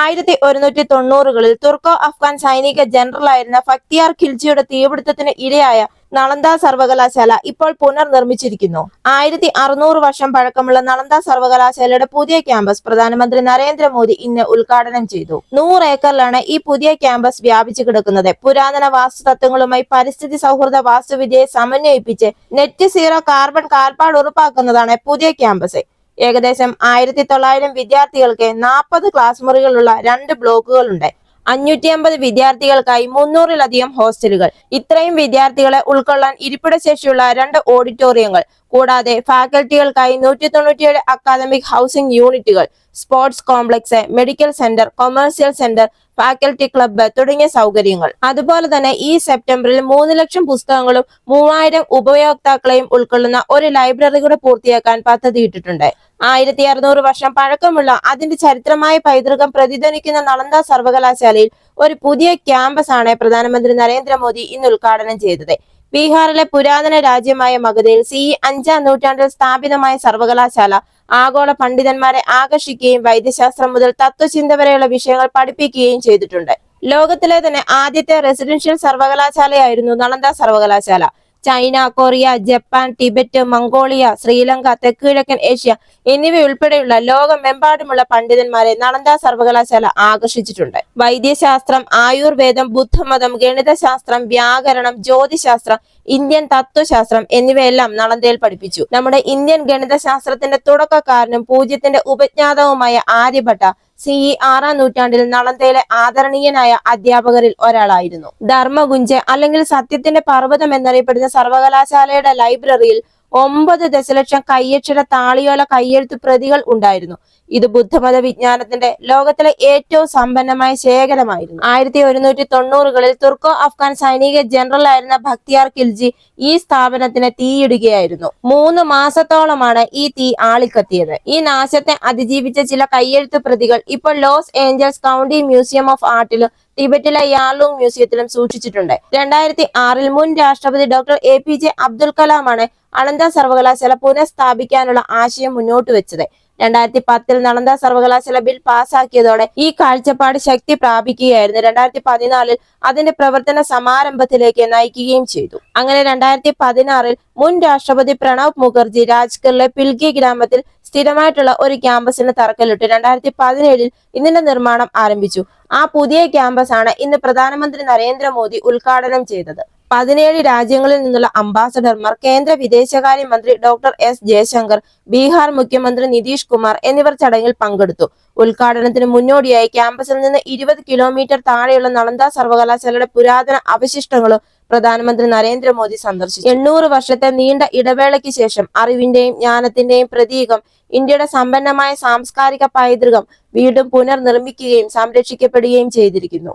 ആയിരത്തി ഒരുന്നൂറ്റി തൊണ്ണൂറുകളിൽ തുർക്കോ അഫ്ഗാൻ സൈനിക ജനറലായിരുന്ന ഫക്തിയാർ ഖിൽജിയുടെ തീപിടുത്തത്തിന് ഇരയായ നളന്ദ സർവകലാശാല ഇപ്പോൾ പുനർനിർമ്മിച്ചിരിക്കുന്നു. ആയിരത്തി അറുന്നൂറ് വർഷം പഴക്കമുള്ള നളന്ദ സർവകലാശാലയുടെ പുതിയ ക്യാമ്പസ് പ്രധാനമന്ത്രി നരേന്ദ്രമോദി ഇന്ന് ഉദ്ഘാടനം ചെയ്തു. നൂറ് ഏക്കറിലാണ് ഈ പുതിയ ക്യാമ്പസ് വ്യാപിച്ചു കിടക്കുന്നത്. പുരാതന വാസ്തുതത്വങ്ങളുമായി പരിസ്ഥിതി സൗഹൃദ വാസ്തുവിദ്യയെ സമന്വയിപ്പിച്ച് നെറ്റ് സീറോ കാർബൺ കാൽപ്പാട് ഉറപ്പാക്കുന്നതാണ് പുതിയ ക്യാമ്പസ്. ഏകദേശം ആയിരത്തി തൊള്ളായിരം വിദ്യാർത്ഥികൾക്ക് നാൽപ്പത് ക്ലാസ് മുറികളുള്ള രണ്ട് ബ്ലോക്കുകളുണ്ട്. അഞ്ഞൂറ്റി അമ്പത് വിദ്യാർത്ഥികൾക്കായി മുന്നൂറിലധികം ഹോസ്റ്റലുകൾ. ഇത്രയും വിദ്യാർത്ഥികളെ ഉൾക്കൊള്ളാൻ ഇരിപ്പിട ശേഷിയുള്ള രണ്ട് ഓഡിറ്റോറിയങ്ങൾ കൂടാതെ ഫാക്കൽറ്റികൾക്കായി നൂറ്റി തൊണ്ണൂറ്റിയേഴ് അക്കാദമിക് ഹൗസിംഗ് യൂണിറ്റുകൾ sports complex medical centre commercial centre faculty club തുടങ്ങിയ സൗകര്യങ്ങൾ. അതുപോലെ തന്നെ ഈ സെപ്റ്റംബറിൽ മൂന്ന് ലക്ഷം പുസ്തകങ്ങളും മൂവായിരം ഉപയോക്താക്കളെയും ഉൾക്കൊള്ളുന്ന ഒരു ലൈബ്രറി കൂടെ പൂർത്തിയാക്കാൻ പദ്ധതിയിട്ടിട്ടുണ്ട് ആയിരത്തി അറുന്നൂറ് വർഷം പഴക്കമുള്ള അതിന്റെ ചരിത്രമായ പൈതൃകം പ്രതിധ്വനിക്കുന്ന നളന്ദ സർവകലാശാലയിൽ ഒരു പുതിയ ക്യാമ്പസ് ആണ് പ്രധാനമന്ത്രി നരേന്ദ്രമോദി ഇന്ന് ഉദ്ഘാടനം ചെയ്തത്. ബീഹാറിലെ പുരാതന രാജ്യമായ മഗധയിൽ സി അഞ്ചാം നൂറ്റാണ്ടിൽ സ്ഥാപിതമായ സർവകലാശാല ആഗോള പണ്ഡിതന്മാരെ ആകർഷിക്കുകയും വൈദ്യശാസ്ത്രം മുതൽ തത്വചിന്ത വരെയുള്ള വിഷയങ്ങൾ പഠിപ്പിക്കുകയും ചെയ്തിട്ടുണ്ട്. ലോകത്തിലെ തന്നെ ആദ്യത്തെ റെസിഡൻഷ്യൽ സർവകലാശാലയായിരുന്നു നളന്ദ സർവകലാശാല. China Korea Japan Tibet Mongolia Sri Lanka തെക്കുകിഴക്കൻ ഏഷ്യ എന്നിവയുൾപ്പെടെയുള്ള ലോകമെമ്പാടുമുള്ള പണ്ഡിതന്മാരെ നളന്ദ സർവകലാശാല ആകർഷിച്ചിട്ടുണ്ട്. വൈദ്യശാസ്ത്രം ആയുർവേദം ബുദ്ധമതം ഗണിതശാസ്ത്രം വ്യാകരണം ജ്യോതിശാസ്ത്രം ഇന്ത്യൻ തത്വശാസ്ത്രം എന്നിവയെല്ലാം നളന്ദയിൽ പഠിപ്പിച്ചു. നമ്മുടെ ഇന്ത്യൻ ഗണിതശാസ്ത്രത്തിന്റെ തുടക്കക്കാരനും പൂജ്യത്തിന്റെ ഉപജ്ഞാതാവുമായ ആര്യഭട്ട സി ഇ ആറാം നൂറ്റാണ്ടിൽ നളന്തയിലെ ആദരണീയനായ അധ്യാപകരിൽ ഒരാളായിരുന്നു. ധർമ്മഗുഞ്ച് അല്ലെങ്കിൽ സത്യത്തിന്റെ പർവതം എന്നറിയപ്പെടുന്ന സർവകലാശാലയുടെ ലൈബ്രറിയിൽ ഒമ്പത് ദശലക്ഷം കയ്യക്ഷര താളിയോല കയ്യെഴുത്ത് പ്രതികൾ ഉണ്ടായിരുന്നു. ഇത് ബുദ്ധമത വിജ്ഞാനത്തിന്റെ ലോകത്തിലെ ഏറ്റവും സമ്പന്നമായ ശേഖരമായിരുന്നു. ആയിരത്തി ഒരുന്നൂറ്റി തൊണ്ണൂറുകളിൽ തുർക്കോ അഫ്ഗാൻ സൈനിക ജനറൽ ആയിരുന്ന ഭക്തിയാർ കിൽജി ഈ സ്ഥാപനത്തിന് തീയിടുകയായിരുന്നു. മൂന്ന് മാസത്തോളമാണ് ഈ തീ ആളിക്കത്തിയത്. ഈ നാശത്തെ അതിജീവിച്ച ചില കയ്യെഴുത്ത് പ്രതികൾ ഇപ്പോൾ Los Angeles County Museum of ആർട്ടിലും ടിബറ്റിലെ യാർലൂങ് മ്യൂസിയത്തിലും സൂക്ഷിച്ചിട്ടുണ്ട്. രണ്ടായിരത്തി ആറിൽ മുൻ രാഷ്ട്രപതി doctor A P J Abdul കലാമാണ് അനന്ത സർവകലാശാല പുനഃസ്ഥാപിക്കാനുള്ള ആശയം മുന്നോട്ട് വെച്ചത്. രണ്ടായിരത്തി പത്തിൽ നളന്ദ സർവകലാശാല ബിൽ പാസാക്കിയതോടെ ഈ കാഴ്ചപ്പാട് ശക്തി പ്രാപിക്കുകയായിരുന്നു. രണ്ടായിരത്തി പതിനാലിൽ അതിന്റെ പ്രവർത്തന സമാരംഭത്തിലേക്ക് നയിക്കുകയും ചെയ്തു. അങ്ങനെ രണ്ടായിരത്തി പതിനാറിൽ മുൻ രാഷ്ട്രപതി പ്രണബ് മുഖർജി രാജ്ഗറിലെ പിൽഗി ഗ്രാമത്തിൽ സ്ഥിരമായിട്ടുള്ള ഒരു ക്യാമ്പസിന് തറക്കല്ലിട്ടു. രണ്ടായിരത്തി പതിനേഴിൽ ഇതിന്റെ നിർമ്മാണം ആരംഭിച്ചു. ആ പുതിയ ക്യാമ്പസ് ആണ് ഇന്ന് പ്രധാനമന്ത്രി നരേന്ദ്രമോദി ഉദ്ഘാടനം ചെയ്തത്. പതിനേഴ് രാജ്യങ്ങളിൽ നിന്നുള്ള അംബാസഡർമാർ കേന്ദ്ര വിദേശകാര്യ മന്ത്രി ഡോക്ടർ എസ് ജയശങ്കർ ബീഹാർ മുഖ്യമന്ത്രി നിതീഷ് കുമാർ എന്നിവർ ചടങ്ങിൽ പങ്കെടുത്തു. ഉദ്ഘാടനത്തിന് മുന്നോടിയായി ക്യാമ്പസിൽ നിന്ന് ഇരുപത് കിലോമീറ്റർ താഴെയുള്ള നളന്ദ സർവകലാശാലയുടെ പുരാതന അവശിഷ്ടങ്ങളും പ്രധാനമന്ത്രി നരേന്ദ്രമോദി സന്ദർശിച്ചു. എണ്ണൂറ് വർഷത്തെ നീണ്ട ഇടവേളയ്ക്ക് ശേഷം അറിവിന്റെയും ജ്ഞാനത്തിന്റെയും പ്രതീകം ഇന്ത്യയുടെ സമ്പന്നമായ സാംസ്കാരിക പൈതൃകം വീണ്ടും പുനർനിർമ്മിക്കുകയും സംരക്ഷിക്കപ്പെടുകയും ചെയ്തിരിക്കുന്നു.